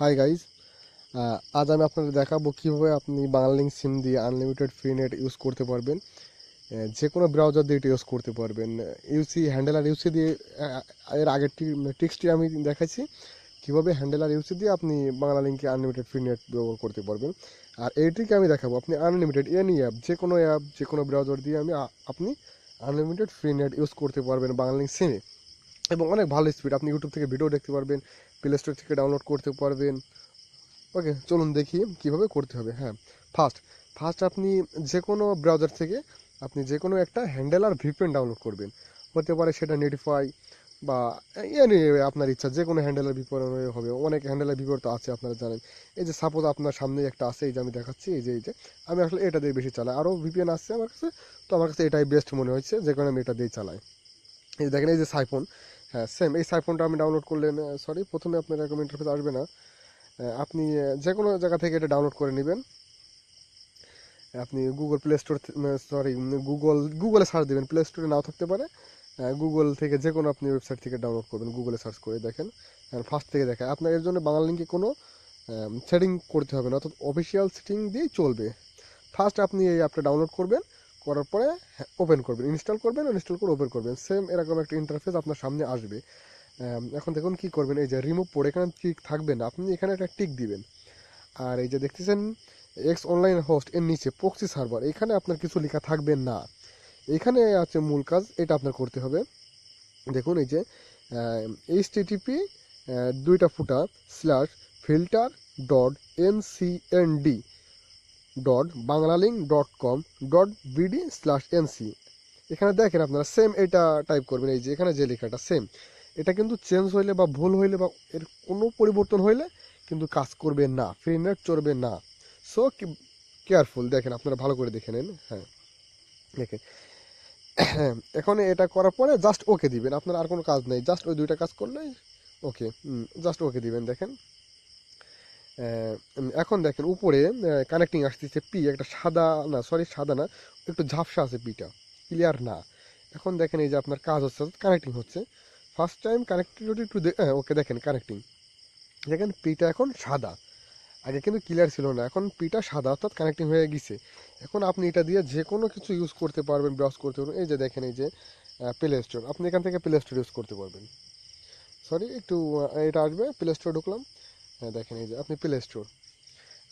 Hi guys আজ আমি আপনাদের দেখাবো কীভাবে আপনি বাংলালিঙ্ক সিম দিয়ে আনলিমিটেড ফ্রি নেট ইউজ করতে পারবেন। যে কোনো ব্রাউজার দিয়ে এটা ইউজ করতে পারবেন। ইউসি হ্যান্ডেল আর ইউসি দিয়ে এর আগের টিক্সটি আমি দেখাচ্ছি। কীভাবে হ্যান্ডেল আর ইউসি দিয়ে আপনি বাংলালিঙ্কে আনলিমিটেড ফ্রি নেট ব্যবহার করতে পারবেন। আর এইটিকে আমি দেখাবো। আপনি আনলিমিটেড এনি অ্যাপ যে কোনো অ্যাপ যে কোনো ব্রাউজার দিয়ে আমি আপনি আনলিমিটেড ফ্রি নেট ইউজ করতে পারবেন বাংলালিঙ্ক সিমে। এবং অনেক ভালো স্পিড আপনি ইউটিউব থেকে ভিডিও দেখতে পারবেন। প্লে স্টোর থেকে ডাউনলোড করতে পারবেন। ওকে চলুন দেখি কীভাবে করতে হবে। হ্যাঁ ফার্স্ট ফার্স্ট আপনি যে কোনো ব্রাউজার থেকে আপনি যে কোনো একটা হ্যান্ডেল আর ভিপিএন ডাউনলোড করবেন। হতে পারে সেটা নেটিফাই বা এনি আপনার ইচ্ছা যে কোনো হ্যান্ডেলের ভিপিএন হবে। অনেক হ্যান্ডেলের ভিপিএন তো আছে, আপনারা জানেন। এই যে সাপোজ আপনার সামনে একটা আছে, এই যে আমি দেখাচ্ছি, এই যে এই যে, আমি আসলে এটা দিয়ে বেশি চালাই। আরও ভিপিএন আসছে আমার কাছে, তো আমার কাছে এটাই বেস্ট মনে হয়েছে যে কারণে আমি এটা দিয়ে চালাই। এই দেখেন, এই যে সাইফোন হ্যাঁ সেম এই সাইফোনটা আমি ডাউনলোড করলেন সরি প্রথমে আপনার এরকম ইন্টারফেস আসবে না। আপনি যে কোনো জায়গা থেকে এটা ডাউনলোড করে নেবেন। আপনি Google Play Store sorry Google গুগলে সার্চ দেবেন প্লে স্টোরে নাও থাকতে পারে। গুগল থেকে যে কোনো আপনি ওয়েবসাইট থেকে ডাউনলোড করবেন গুগলে সার্চ করে দেখেন। ফার্স্ট থেকে দেখেন, আপনার এর জন্য বাংলা লিঙ্কে কোনো সেটিং করতে হবে না, অর্থাৎ অফিসিয়াল সেটিং দিয়েই চলবে। ফার্স্ট আপনি এই অ্যাপটা ডাউনলোড করবেন করার পরে ওপেন করবেন ইনস্টল করবেন ইনস্টল করে ওপেন করবেন। সেম এরকম একটা ইন্টারফেস আপনার সামনে আসবে। এখন দেখুন কি করবেন, এই যে রিমুভ পড়ে এখানে টিক থাকবে না, আপনি এখানে একটা টিক দিবেন। আর এই যে দেখতেছেন এক্স অনলাইন হোস্ট এর নিচে প্রক্সি সার্ভার এখানে আপনার কিছু লেখা থাকবে না। এখানে আছে মূল কাজ, এটা আপনার করতে হবে। দেখুন এই যে এইচ টিটিপি দুইটা ফুটা slash filter dot N C N D dot Banglalink dot com dot BD slash NC এখানে দেখেন আপনারা সেম এটা টাইপ করবেন, এই যে এখানে যে লেখাটা সেম এটা কিন্তু চেঞ্জ হইলে বা ভুল হইলে বা এর কোনো পরিবর্তন হইলে কিন্তু কাজ করবে না ফ্রি নেট চলবে না। সো কেয়ারফুল দেখেন আপনারা ভালো করে দেখে নেন হ্যাঁ। দেখেন। এখন এটা করার পরে জাস্ট ওকে দিবেন, আপনার আর কোনো কাজ নেই জাস্ট ওই দুইটা কাজ করলেই ওকে জাস্ট ওকে দিবেন, দেখেন। এখন দেখেন উপরে কানেক্টিং আসতেছে পি একটা সাদা, না সরি সাদা না, একটু ঝাপসা আছে পিটা ক্লিয়ার না। এখন দেখেন এই যে আপনার কাজ হচ্ছে কানেক্টিং হচ্ছে। ফার্স্ট টাইম কানেক্টিং কানেক্টিভিটি একটু ওকে দেখেন কানেক্টিং দেখেন পিটা এখন সাদা। আগে কিন্তু ক্লিয়ার ছিল না, এখন পিটা সাদা, অর্থাৎ কানেক্টিং হয়ে গেছে। এখন আপনি এটা দিয়ে যে কোনো কিছু ইউজ করতে পারবেন ব্রাউজ করতে পারবেন। এই যে দেখেন, এই যে প্লে স্টোর আপনি এখান থেকে প্লে স্টোর ইউজ করতে পারবেন। সরি একটু এটা আসবে প্লে স্টোর ঢুকলাম। হ্যাঁ দেখেন, এই যে আপনি প্লে স্টোর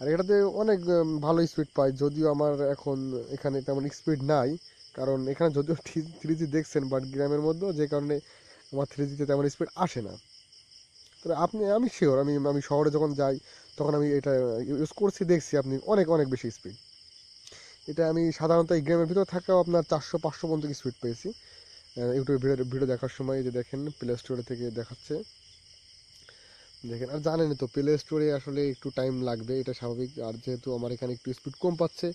আর এটাতে অনেক ভালো স্পিড পাই, যদিও আমার এখন এখানে তেমন স্পিড নাই, কারণ এখানে যদিও থ্রি জি দেখছেন বাট গ্রামের মধ্যেও যে কারণে আমার থ্রি জিতে তেমন স্পিড আসে না। তবে আপনি, আমি শিওর আমি আমি শহরে যখন যাই, তখন আমি এটা ইউজ করছি, দেখছি আপনি অনেক অনেক বেশি স্পিড এটা আমি সাধারণত এই গ্রামের ভিতরে থাকাও আপনার চারশো, পাঁচশো পর্যন্ত স্পিড পেয়েছি। ইউটিউবে ভিডিও ভিডিও দেখার সময় যে দেখেন প্লে স্টোরে থেকে দেখাচ্ছে। দেখেন, আর জানেনই তো প্লে স্টোরে আসলে একটু টাইম লাগবে, এটা স্বাভাবিক। আর যেহেতু আমার এখানে একটু স্পিড কম পাচ্ছে,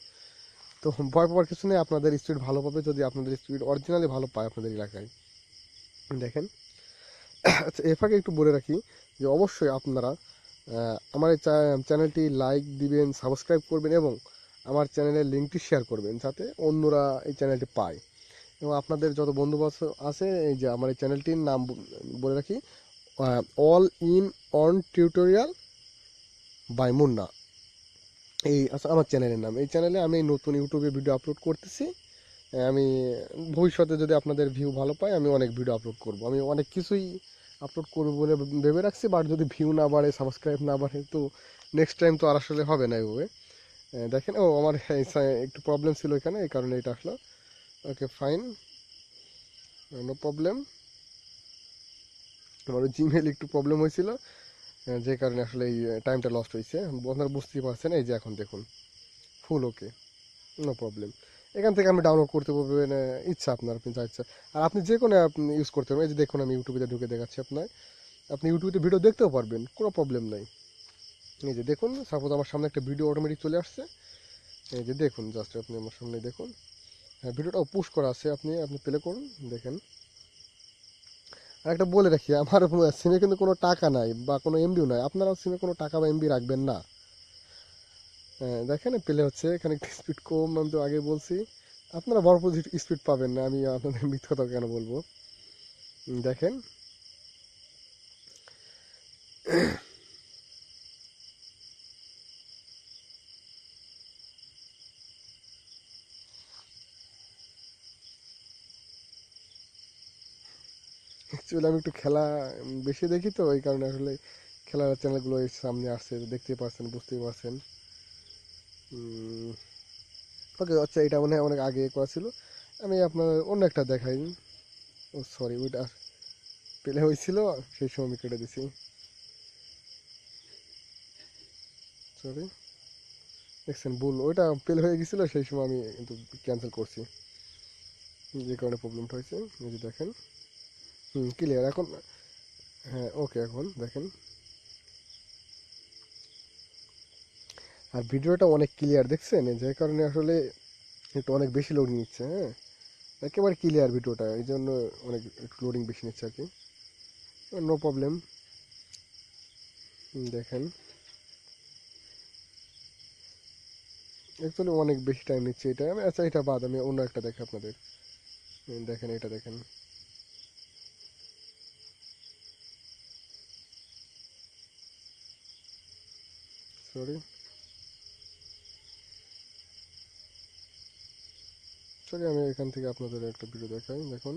তো ভয় পাওয়ার কিছু নেই, আপনাদের স্পিড ভালো পাবে যদি আপনাদের স্পিড অরিজিনালি ভালো পায় আপনাদের এলাকায়। দেখেন আচ্ছা এর ফাঁকে একটু বলে রাখি যে অবশ্যই আপনারা আমার এই চ্যানেলটি লাইক দিবেন সাবস্ক্রাইব করবেন এবং আমার চ্যানেলের লিঙ্কটি শেয়ার করবেন, যাতে অন্যরা এই চ্যানেলটি পায়। এবং আপনাদের যত বন্ধু আছে, এই যে আমার এই চ্যানেলটির নাম বলে রাখি all in on tutorial by Munna এই আচ্ছা আমার চ্যানেলের নাম। এই চ্যানেলে আমি নতুন ইউটিউবে ভিডিও আপলোড করতেছি। আমি ভবিষ্যতে যদি আপনাদের ভিউ ভালো পাই, আমি অনেক ভিডিও আপলোড করব। আমি অনেক কিছুই আপলোড করব বলে ভেবে রাখছি বাট যদি ভিউ না বাড়ে সাবস্ক্রাইব না বাড়ে, তো নেক্সট টাইম তো আর আসলে হবে না এভাবে দেখেন, ও, আমার একটু প্রবলেম ছিল এখানে, এই কারণে এটা আসলো। ওকে ফাইন নো প্রবলেম আমার জিমেল একটু প্রবলেম হয়েছিল যে কারণে আসলে এই টাইমটা লস্ট হয়েছে। আপনারা বুঝতেই পারছেন এই যে এখন দেখুন ফুল ওকে নো প্রবলেম এখান থেকে আপনি ডাউনলোড করতে পারবেন আহ, ইচ্ছা আপনার আপনি যা ইচ্ছা। আর আপনি যে কোনো অ্যাপ ইউজ করতে পারবেন এই যে দেখুন আমি ইউটিউবে ঢুকে দেখাচ্ছি আপনার আপনি ইউটিউবে ভিডিও দেখতেও পারবেন কোনো প্রবলেম নাই। এই যে দেখুন সাপোজ আমার সামনে একটা ভিডিও অটোমেটিক চলে আসছে। এই যে দেখুন জাস্ট আপনি আমার সামনে দেখুন। হ্যাঁ ভিডিওটাও পুশ করা আছে আপনি আপনি প্লে করুন দেখেন। একটা বলে রাখি আমার সিমে কিন্তু কোনো টাকা নাই বা কোনো এমবিও নাই। আপনারা সিমে কোনো টাকা বা এমবি রাখবেন না। হ্যাঁ, দেখেন পেলে হচ্ছে এখানে স্পিড কম আমি তো আগে বলছি। আপনারা ভরপুর স্পিড পাবেন না আমি আপনাদের মিথ্যা কথা কেন বলব? দেখেন। অ্যাকচুয়ালি আমি একটু খেলা বেশি দেখি তো এই কারণে আসলে খেলার চ্যানেলগুলো এই সামনে আসছে, দেখতে পাচ্ছেন, বুঝতেই পারছেন। ওকে আচ্ছা এটা মনে হয় অনেক আগে করা ছিল। আমি আপনার অন্য একটা দেখাই। ও সরি ওইটা পেলে হয়েছিল, সেই সময় আমি কেটে দিছি। সরি দেখছেন, ভুল, ওইটা পেল হয়ে গেছিল, সেই সময় আমি কিন্তু ক্যান্সেল করছি। যে কারণে প্রবলেমটা হয়েছে যদি দেখেন। হুম ক্লিয়ার এখন হ্যাঁ ওকে এখন দেখেন। আর ভিডিওটা অনেক ক্লিয়ার দেখছেন? যে কারণে আসলে একটু অনেক বেশি লোডিং নিচ্ছে হ্যাঁ? একেবারে ক্লিয়ার ভিডিওটা, এই জন্য অনেক একটু লোডিং বেশি নিচ্ছে আর কি। নো প্রবলেম দেখেন। অ্যাকচুয়ালি অনেক বেশি টাইম নিচ্ছে এটা। আমি আচ্ছা এটা বাদ, আমি অন্য একটা দেখি আপনাদের। দেখেন, এটা দেখেন। সরি সরি আমি এখান থেকে আপনাদের একটা ভিডিও দেখাই, দেখুন।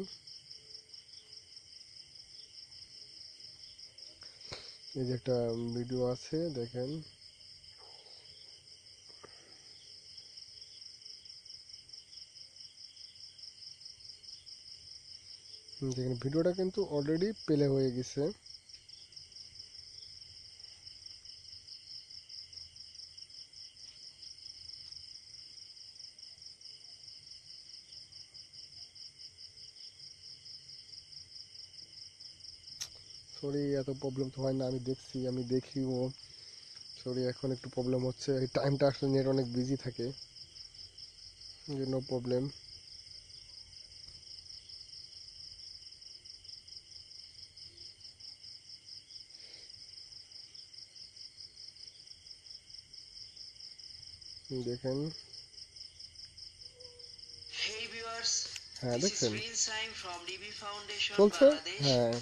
এই যে একটা ভিডিও আছে, দেখেন। দেখেন ভিডিওটা কিন্তু অলরেডি প্লে হয়ে গেছে। সরি এত প্রবলেম তো হয় না আমি দেখছি আমি দেখিও। শরীর এখন একটু প্রবলেম হচ্ছে। এই টাইমটা আসলে নেট অনেক বিজি থাকে নো প্রবলেম দেখেন। হ্যাঁ দেখছেন? চলছে? হ্যাঁ।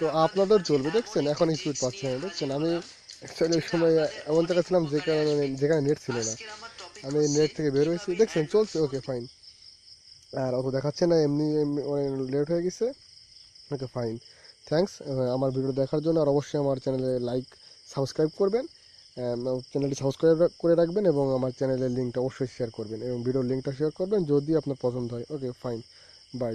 তো আপনাদের চলবে, দেখছেন? এখন স্পিড পাচ্ছেন নিয়ে না, দেখছেন? আমি অ্যাকচুয়ালি ওই সময় এমন অনেক ছিলাম যে কারণে যেখানে নেট ছিল না। আমি নেট থেকে বের হয়েছি। দেখছেন? চলছে? ওকে ফাইন আর অত দেখাচ্ছে না, এমনি লেট হয়ে গেছে। ওকে ফাইন থ্যাঙ্কস আমার ভিডিও দেখার জন্য, আর অবশ্যই আমার চ্যানেলে লাইক সাবস্ক্রাইব করবেন। চ্যানেলটি সাবস্ক্রাইব করে রাখবেন এবং আমার চ্যানেলের লিঙ্কটা অবশ্যই শেয়ার করবেন এবং ভিডিওর লিঙ্কটা শেয়ার করবেন যদি আপনার পছন্দ হয়। Okay fine by